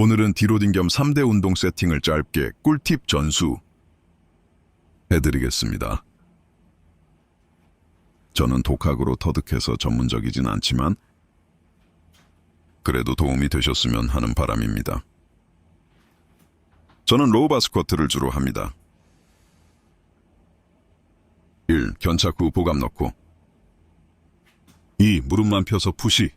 오늘은 디로딩 겸 3대 운동 세팅을 짧게 꿀팁 전수 해드리겠습니다. 저는 독학으로 터득해서 전문적이진 않지만 그래도 도움이 되셨으면 하는 바람입니다. 저는 로우바 스쿼트를 주로 합니다. 1. 견착 후 보감 넣고 2. 무릎만 펴서 푸시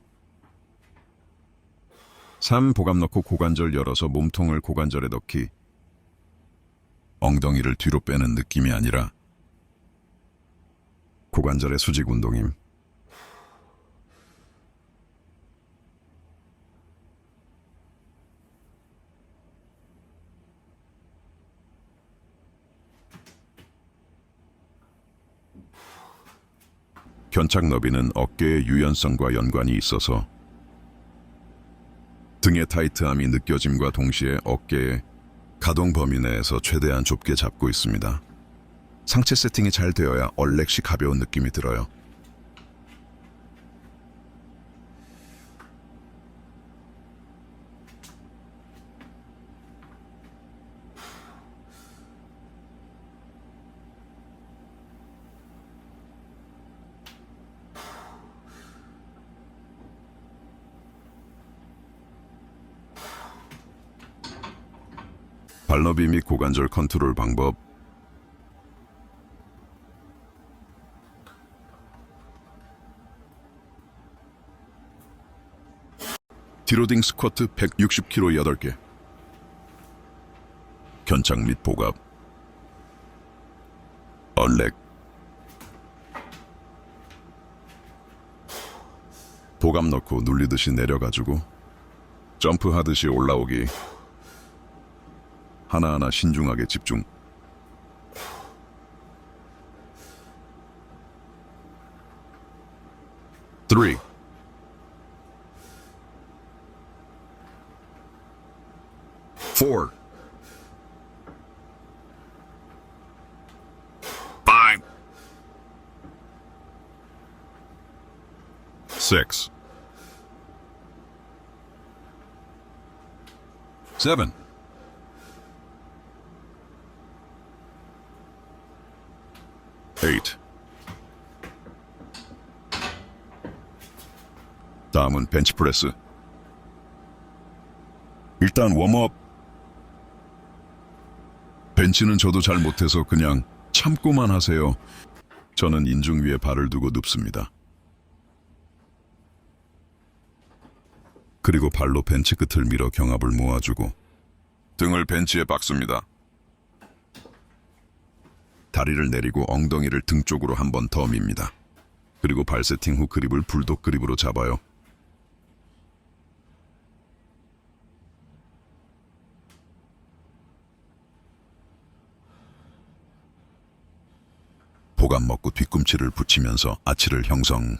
3. 보감 넣고 고관절 열어서 몸통을 고관절에 넣기 엉덩이를 뒤로 빼는 느낌이 아니라 고관절의 수직 운동임. 견착 너비는 어깨의 유연성과 연관이 있어서 등의 타이트함이 느껴짐과 동시에 어깨의 가동 범위 내에서 최대한 좁게 잡고 있습니다. 상체 세팅이 잘 되어야 얼렉시 가벼운 느낌이 들어요. 발너비 및 고관절 컨트롤 방법. 디로딩 스쿼트 160kg 8개. 견착 및 복압. 얼렉. 복압 넣고 눌리듯이 내려가지고 점프하듯이 올라오기 하나하나 신중하게 집중. Three. Four. Five. Six. Seven. Eight. 다음은 벤치프레스. 일단 웜업. 벤치는 저도 잘 못해서 그냥 참고만 하세요. 저는 인중 위에 발을 두고 눕습니다. 그리고 발로 벤치 끝을 밀어 경합을 모아주고 등을 벤치에 박습니다. 다리를 내리고 엉덩이를 등 쪽으로 한 번 더 밉니다. 그리고 발 세팅 후 그립을 불독 그립으로 잡아요. 보감 먹고 뒤꿈치를 붙이면서 아치를 형성.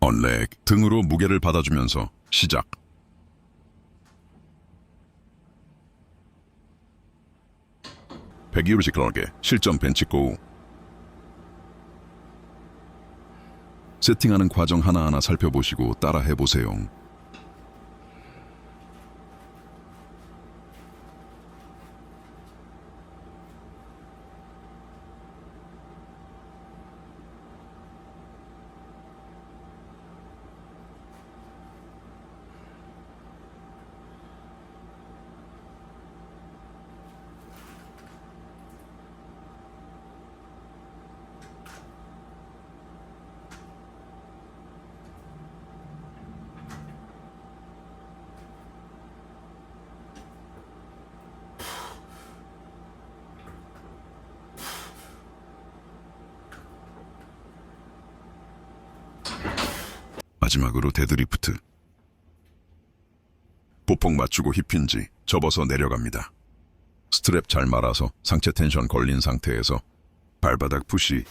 언렉 등으로 무게를 받아주면서 시작. 백이유식 클럽의 실전 벤치 고우 세팅하는 과정 하나하나 살펴보시고 따라 해보세요. 마지막으로 데드리프트. 보폭 맞추고 힙힌지 접어서 내려갑니다. 스트랩 잘 말아서 상체 텐션 걸린 상태에서 발바닥 푸시.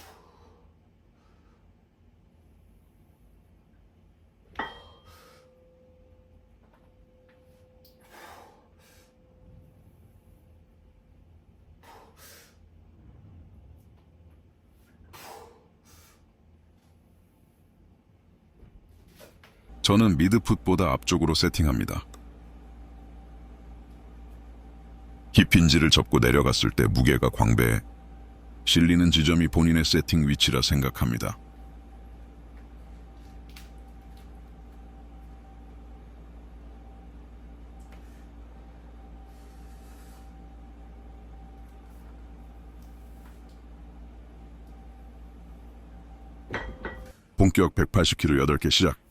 저는 미드풋보다 앞쪽으로 세팅합니다. 힙힌지를 접고 내려갔을 때 무게가 광배해 실리는 지점이 본인의 세팅 위치라 생각합니다. 본격 180kg 8개 시작.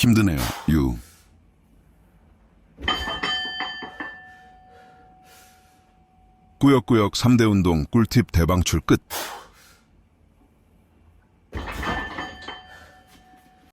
힘드네요. 유. 꾸역꾸역 3대 운동 꿀팁 대방출 끝.